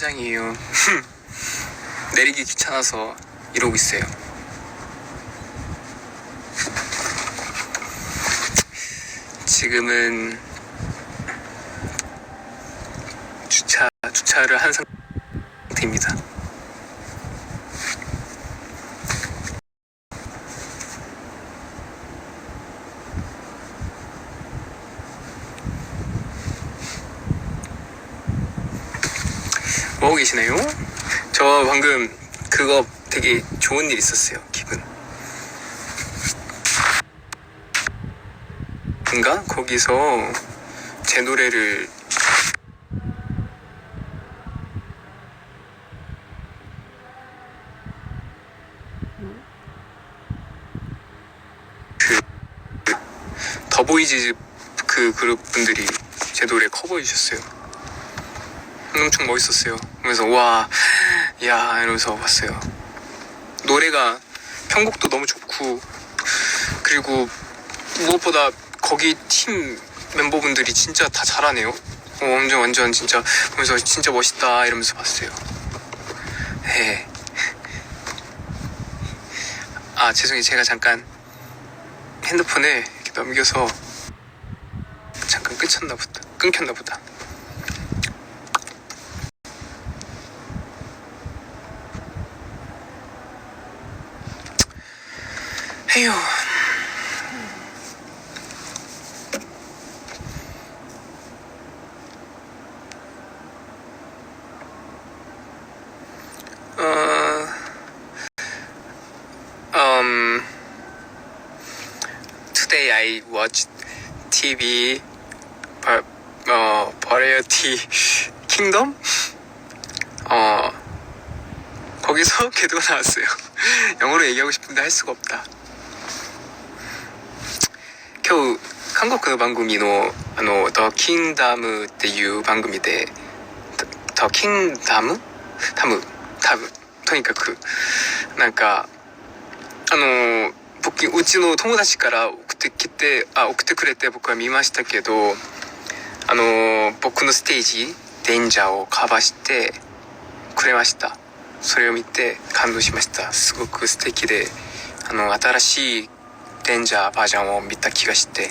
주차장이에요. 내리기 귀찮아서 이러고 있어요. 지금은 주차 주차를 한 상태입니다. 뭐하고 계시나요? 저 방금 그거 되게 좋은 일 있었어요. 기분. 인가 거기서 제 노래를 그 더보이즈 그 그룹 분들이 제 노래 커버해 주셨어요. 엄청 멋있었어요. 그래서 와, 야 이러면서 봤어요. 노래가 편곡도 너무 좋고 그리고 무엇보다 거기 팀 멤버분들이 진짜 다 잘하네요. 어, 완전 완전 진짜 그래서 진짜 멋있다 이러면서 봤어요. 네. 아 죄송해요 제가 잠깐 핸드폰에 이렇게 넘겨서 잠깐 끊겼나 보다 끊겼나 보다. 에휴. 어, um, today I watched TV, 바, 어, Variety Kingdom? 어, 거기서 개도가 나왔어요. 영어로 얘기하고 싶은데 할 수가 없다. 韓国の番組のあの「The Kingdom」っていう番組で「The Kingdom」多分多分。とにかく。なんかあの僕うちの友達から送ってきてあ送ってくれて僕は見ましたけどあの僕のステージ「デンジャー」をカバーしてくれました。それを見て感動しました。すごく素敵であの新しいデンジャーバージョンを見た気がして。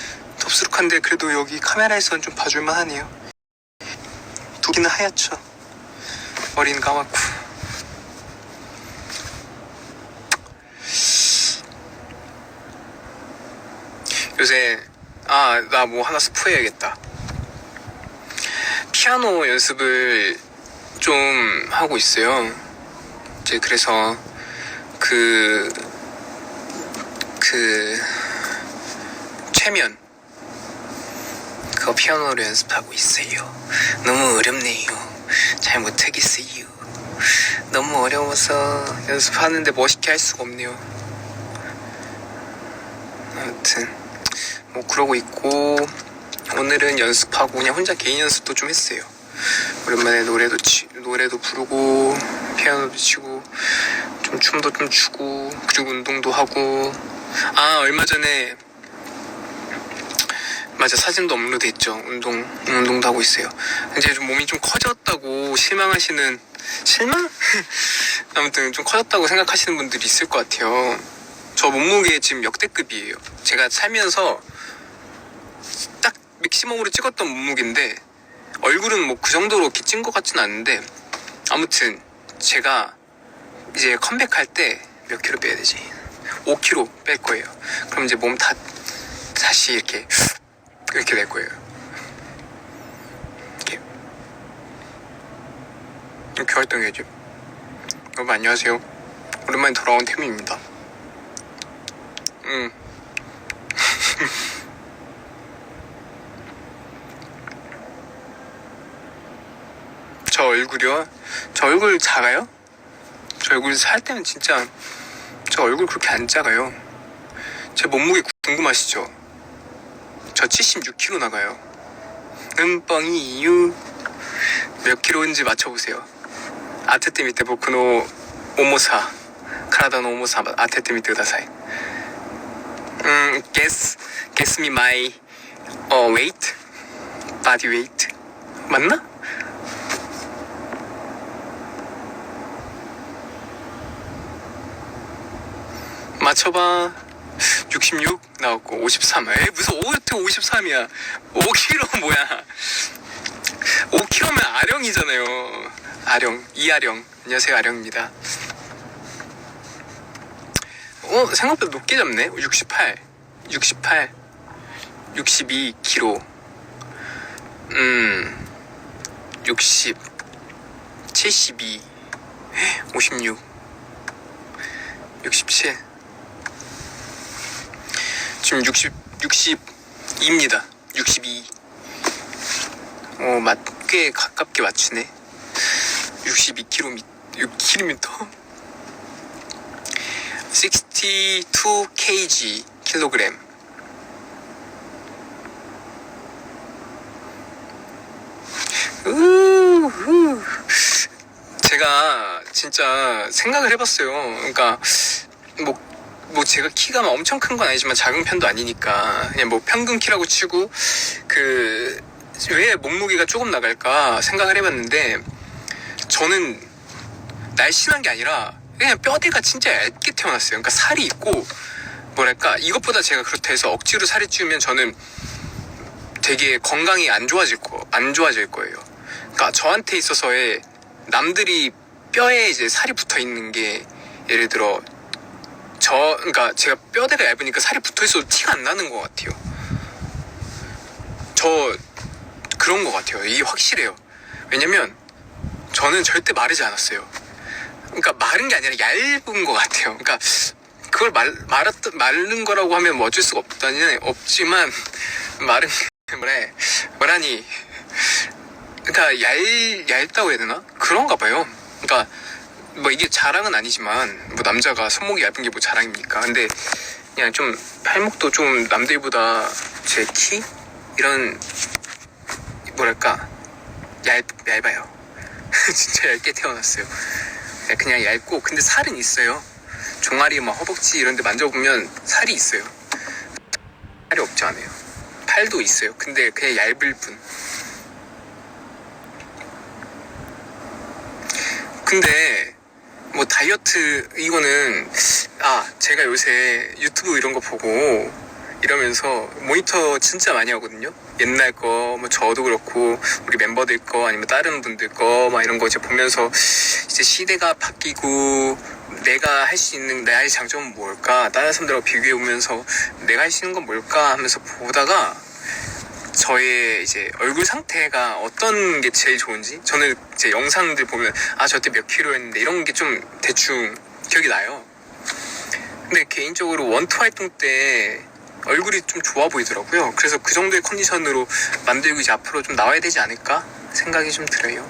덥수룩한데 그래도 여기 카메라에서는 좀 봐줄만 하네요. 두기는 하얗죠. 머리는 까맣고. 요새 아 나 뭐 하나 스포해야겠다. 피아노 연습을 좀 하고 있어요. 이제 그래서 그, 그, 최면. 그거 피아노로 연습하고 있어요. 너무 어렵네요. 잘 못하겠어요. 너무 어려워서 연습하는데 멋있게 할 수가 없네요. 아무튼, 뭐 그러고 있고, 오늘은 연습하고 그냥 혼자 개인 연습도 좀 했어요. 오랜만에 노래도 치, 노래도 부르고, 피아노도 치고, 좀 춤도 좀 추고, 그리고 운동도 하고, 아, 얼마 전에 맞아 사진도 업로드 했죠. 운동 운동도 하고 있어요. 이제 좀 몸이 좀 커졌다고 실망하시는 실망? 아무튼 좀 커졌다고 생각하시는 분들이 있을 것 같아요. 저 몸무게 지금 역대급이에요. 제가 살면서 딱 맥시멈으로 찍었던 몸무게인데 얼굴은 뭐 그 정도로 이렇게 찐것 같진 않은데 아무튼 제가 이제 컴백할 때 몇 킬로 빼야 되지? 5킬로 뺄 거예요. 그럼 이제 몸 다 다시 이렇게 이렇게 될 거예요. 이렇게. 이렇게 활동해야죠. 여러분 안녕하세요. 오랜만에 돌아온 태민입니다. 음. 저 얼굴이요? 저 얼굴 작아요? 저제 얼굴 살 때는 진짜 저 얼굴 그렇게 안 작아요. 제 몸무게 궁금하시죠? 저 76kg 나가요. 은뻥이 이유 몇 킬로인지 맞춰보세요. 아테테 밑에 보크노 오모사 카라다 노 오모사 아테테 밑에 다사이. 음, guess guess me my 어 weight, body weight 맞나? 맞춰봐. 66 나왔고 53. 에이 무슨 5트 53이야. 5kg 뭐야? 5kg면 아령이잖아요. 아령 이아령. 안녕하세요 아령입니다. 어 생각보다 높게 잡네. 68, 68, 62kg. 음, 60, 72, 56, 67. 지금 60, 62입니다. 62. 어, 맞, 꽤 가깝게 맞추네. 62km, 6km. 62kg, 킬로그램. 우후. 제가 진짜 생각을 해봤어요. 그러니까 뭐, 뭐 제가 키가 막 엄청 큰 건 아니지만 작은 편도 아니니까 그냥 뭐 평균 키라고 치고 그 왜 몸무게가 조금 나갈까 생각을 해봤는데 저는 날씬한 게 아니라 그냥 뼈대가 진짜 얇게 태어났어요. 그러니까 살이 있고 뭐랄까 이것보다 제가 그렇다 해서 억지로 살이 찌우면 저는 되게 건강이 안 좋아질 거, 안 좋아질 거예요. 그러니까 저한테 있어서의 남들이 뼈에 이제 살이 붙어 있는 게 예를 들어 저 그러니까 제가 뼈대가 얇으니까 살이 붙어 있어도 티가 안 나는 것 같아요. 저 그런 것 같아요. 이게 확실해요. 왜냐면 저는 절대 마르지 않았어요. 그러니까 마른 게 아니라 얇은 것 같아요. 그러니까 그걸 말, 말았던, 마른 거라고 하면 뭐 어쩔 수가 없다니, 없지만, 마른, 게 뭐래, 뭐라니. 그러니까 얇, 얇다고 해야 되나? 그런가 봐요. 그러니까 뭐 이게 자랑은 아니지만, 뭐 남자가 손목이 얇은 게 뭐 자랑입니까? 근데 그냥 좀 팔목도 좀 남들보다 제 키? 이런, 뭐랄까, 얇, 얇아요. 진짜 얇게 태어났어요. 네, 그냥 얇고 근데 살은 있어요. 종아리 막 허벅지 이런 데 만져보면 살이 있어요. 살이 없지 않아요. 팔도 있어요. 근데 그냥 얇을 뿐. 근데 뭐 다이어트 이거는 아 제가 요새 유튜브 이런 거 보고 이러면서 모니터 진짜 많이 하거든요. 옛날 거 뭐 저도 그렇고 우리 멤버들 거 아니면 다른 분들 거 막 이런 거 이제 보면서 이제 시대가 바뀌고 내가 할 수 있는 나의 장점은 뭘까 다른 사람들하고 비교해 보면서 내가 할 수 있는 건 뭘까 하면서 보다가 저의 이제 얼굴 상태가 어떤 게 제일 좋은지 저는 이제 영상들 보면 아 저때 몇 킬로였는데 이런 게 좀 대충 기억이 나요. 근데 개인적으로 원투 활동 때 얼굴이 좀 좋아 보이더라고요. 그래서 그 정도의 컨디션으로 만들고 이제 앞으로 좀 나와야 되지 않을까 생각이 좀 들어요.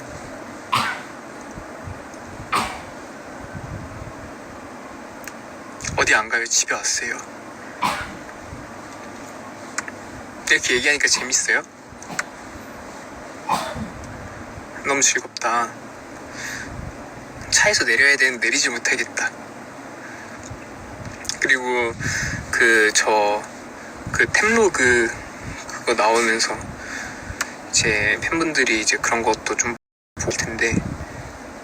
어디 안 가요? 집에 왔어요. 이렇게 얘기하니까 재밌어요? 너무 즐겁다. 차에서 내려야 되는데 내리지 못하겠다. 그리고 그저그 템로그 그거 나오면서 제 팬분들이 이제 그런 것도 좀 볼 텐데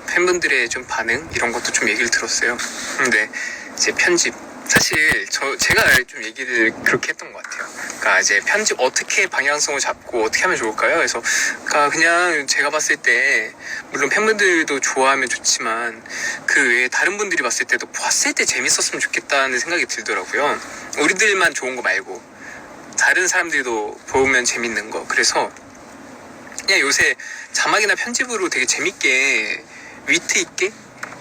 팬분들의 좀 반응 이런 것도 좀 얘기를 들었어요. 근데 이제 편집 사실 저 제가 좀 얘기를 그렇게 했던 것 같아요. 그러니까 이제 편집 어떻게 방향성을 잡고 어떻게 하면 좋을까요? 그래서 그러니까 그냥 제가 봤을 때 물론 팬분들도 좋아하면 좋지만 그 외에 다른 분들이 봤을 때도 봤을 때 재밌었으면 좋겠다는 생각이 들더라고요. 우리들만 좋은 거 말고 다른 사람들도 보면 재밌는 거. 그래서 그냥 요새 자막이나 편집으로 되게 재밌게 위트 있게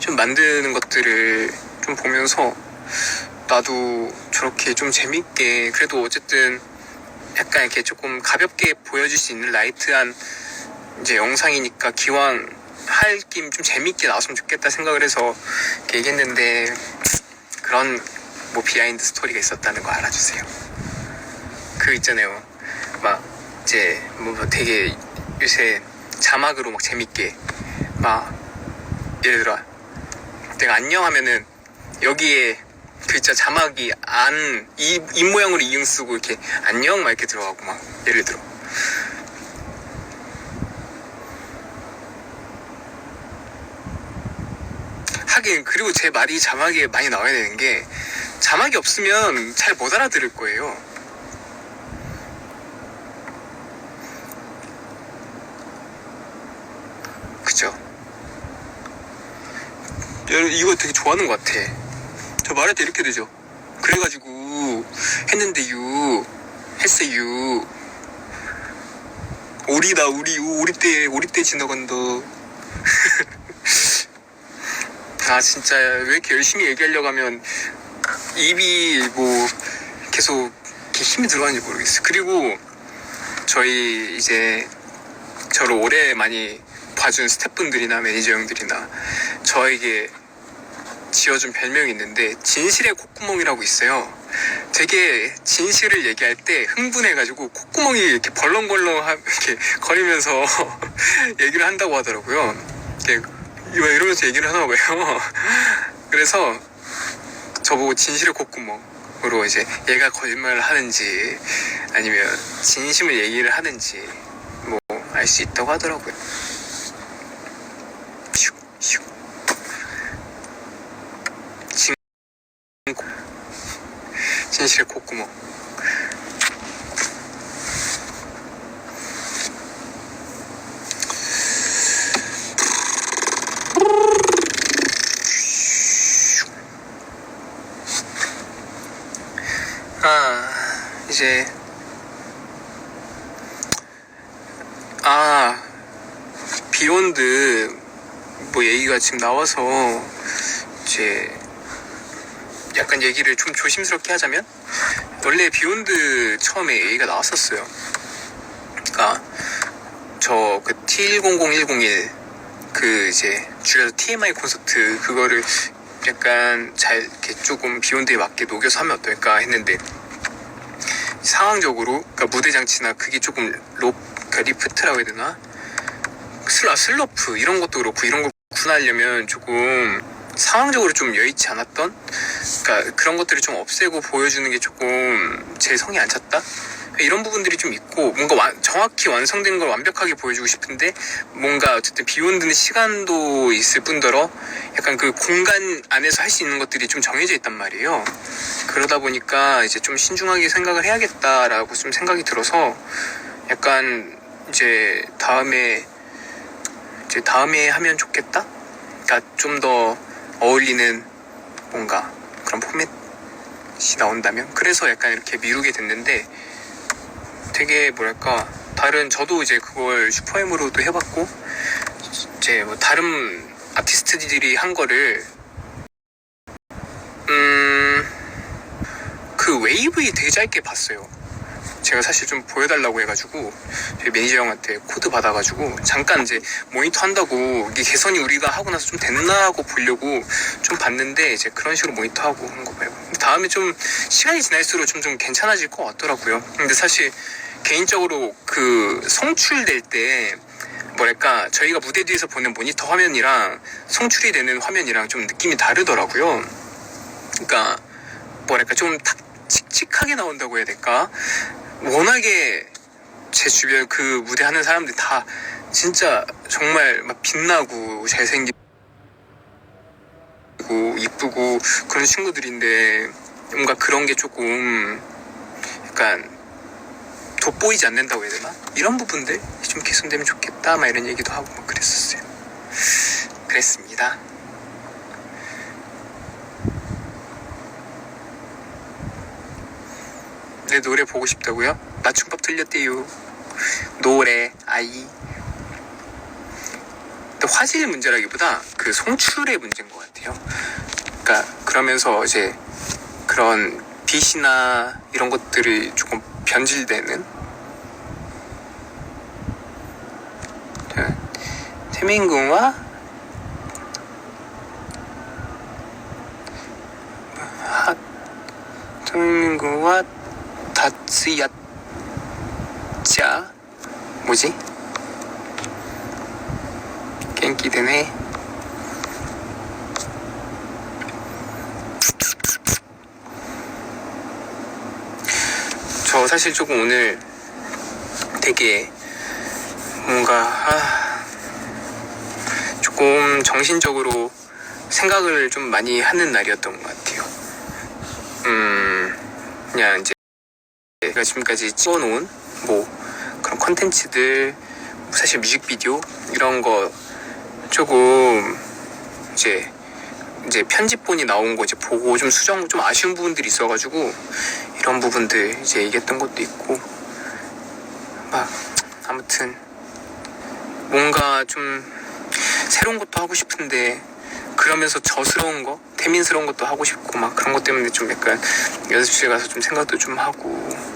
좀 만드는 것들을 좀 보면서 나도 저렇게 좀 재밌게 그래도 어쨌든 약간 이렇게 조금 가볍게 보여줄 수 있는 라이트한 이제 영상이니까 기왕 할 김 좀 재밌게 나왔으면 좋겠다 생각을 해서 얘기했는데 그런 뭐 비하인드 스토리가 있었다는 거 알아주세요. 그 있잖아요. 막 이제 뭐 되게 요새 자막으로 막 재밌게 막 예를 들어 내가 안녕 하면은 여기에 글자 자막이 안, 이, 입 모양으로 이응 쓰고 이렇게 안녕 막 이렇게 들어가고 막 예를 들어 하긴 그리고 제 말이 자막에 많이 나와야 되는 게 자막이 없으면 잘 못 알아들을 거예요. 그죠? 이거 되게 좋아하는 것 같아. 저 말할 때 이렇게 되죠. 그래가지고 했는데요, 했어요. 오리다 우리 우리 때 우리 때 지나간다. 아 진짜 왜 이렇게 열심히 얘기하려고 하면 입이 뭐 계속 이렇게 힘이 들어가는지 모르겠어요. 그리고 저희 이제 저를 오래 많이 봐준 스태프분들이나 매니저 형들이나 저에게 지어준 별명이 있는데 진실의 콧구멍이라고 있어요. 되게 진실을 얘기할 때 흥분해가지고 콧구멍이 이렇게 벌렁벌렁 하- 이렇게 거리면서 얘기를 한다고 하더라고요. 이거 이러면서 얘기를 하나 봐요. 그래서 저보고 진실의 콧구멍으로 이제 얘가 거짓말을 하는지 아니면 진심을 얘기를 하는지 뭐 알 수 있다고 하더라고요. 슉, 슉. 진실의 콧구멍. 아, 이제 아 비욘드 뭐 얘기가 지금 나와서 이제 약간 얘기를 좀 조심스럽게 하자면 원래 비욘드 처음에 얘기가 나왔었어요. 그러니까 저 그 T100101 그 이제 줄여서 TMI 콘서트 그거를 약간 잘 이렇게 조금 비욘드에 맞게 녹여서 하면 어떨까 했는데 상황적으로 그러니까 무대 장치나 그게 조금 로 그러니까 리프트라고 해야 되나 슬라 슬로프 이런 것도 그렇고 이런 걸 구현하려면 조금 상황적으로 좀 여의치 않았던 그러니까 그런 것들을 좀 없애고 보여주는 게 조금 제 성이 안 찼다 이런 부분들이 좀 있고 뭔가 완- 정확히 완성된 걸 완벽하게 보여주고 싶은데 뭔가 어쨌든 비욘드는 시간도 있을 뿐더러 약간 그 공간 안에서 할 수 있는 것들이 좀 정해져 있단 말이에요. 그러다 보니까 이제 좀 신중하게 생각을 해야겠다라고 좀 생각이 들어서 약간 이제 다음에 이제 다음에 하면 좋겠다. 그러니까 좀더 어울리는 뭔가 그런 포맷이 나온다면 그래서 약간 이렇게 미루게 됐는데 되게 뭐랄까 다른 저도 이제 그걸 슈퍼엠으로도 해봤고 이제 뭐 다른 아티스트들이 한 거를 음 그 웨이브에 되게 짧게 봤어요. 제가 사실 좀 보여달라고 해가지고 저희 매니저 형한테 코드 받아가지고 잠깐 이제 모니터 한다고 이게 개선이 우리가 하고 나서 좀 됐나 하고 보려고 좀 봤는데 이제 그런 식으로 모니터 하고 한 거 말고 다음에 좀 시간이 지날수록 좀 좀 괜찮아질 것 같더라고요. 근데 사실 개인적으로 그 송출될 때 뭐랄까 저희가 무대 뒤에서 보는 모니터 화면이랑 송출이 되는 화면이랑 좀 느낌이 다르더라고요. 그러니까 뭐랄까 좀 탁 칙칙하게 나온다고 해야 될까? 워낙에 제 주변 그 무대 하는 사람들 다 진짜 정말 막 빛나고 잘생기고 이쁘고 그런 친구들인데 뭔가 그런 게 조금 약간 돋보이지 않는다고 해야 되나? 이런 부분들 좀 개선되면 좋겠다 막 이런 얘기도 하고 막 그랬었어요. 그랬습니다. 내 노래 보고 싶다고요? 맞춤법 틀렸대요. 노래 아이. 근데 화질 문제라기보다 그 송출의 문제인 것 같아요. 그러니까 그러면서 이제 그런 빛이나 이런 것들이 조금 변질되는 자, 태민군과 하 태민군과 다츠야자 뭐지? 갱기되네 저 사실 조금 오늘 되게 뭔가 아, 조금 정신적으로 생각을 좀 많이 하는 날이었던 것 같아요. 음, 그냥 이제 제가 지금까지 찍어놓은 뭐 그런 컨텐츠들, 사실 뮤직비디오 이런 거 조금 이제 이제 편집본이 나온 거 이제 보고 좀 수정 좀 아쉬운 부분들이 있어가지고 이런 부분들 이제 얘기했던 것도 있고. 막 아무튼 뭔가 좀 새로운 것도 하고 싶은데 그러면서 저스러운 거 태민스러운 것도 하고 싶고 막 그런 것 때문에 좀 약간 연습실 가서 좀 생각도 좀 하고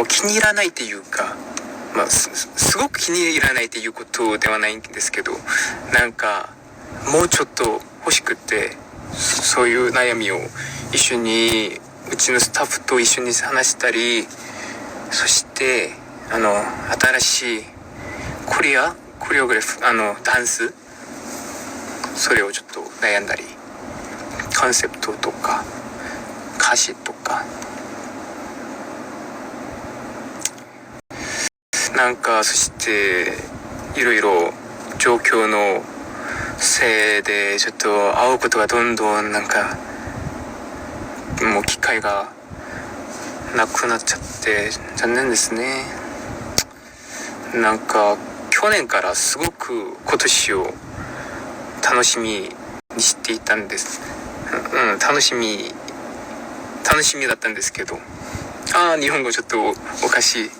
もう気に入らないっていうかまあすごく気に入らないっていうことではないんですけどなんかもうちょっと欲しくてそういう悩みを一緒にうちのスタッフと一緒に話したりそしてあの新しいコリア？コリオグラフあのダンス？それをちょっと悩んだりコンセプトとか歌詞とかなんかそしていろいろ状況のせいでちょっと会うことがどんどんなんかもう機会がなくなっちゃって残念ですね。なんか去年からすごく今年を楽しみにしていたんです。うん、楽しみ楽しみだったんですけど。ああ日本語ちょっとおかしい。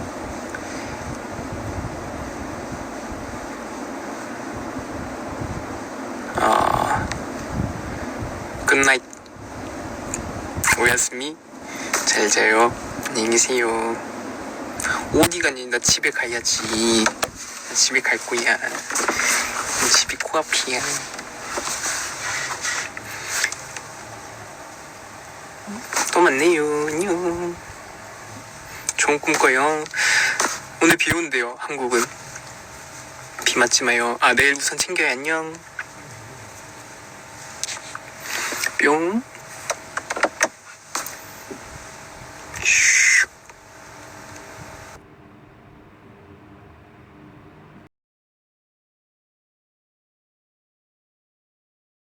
오야스미 잘 자요. 안녕히 계세요. 어디 가니 나 집에 가야지. 나 집에 갈 거야. 나 집이 코앞이야. 또 만나요. 안녕. 좋은 꿈 꿔요. 오늘 비 온대요 한국은. 비 맞지 마요. 아 내일 우산 챙겨요. 안녕. 뿅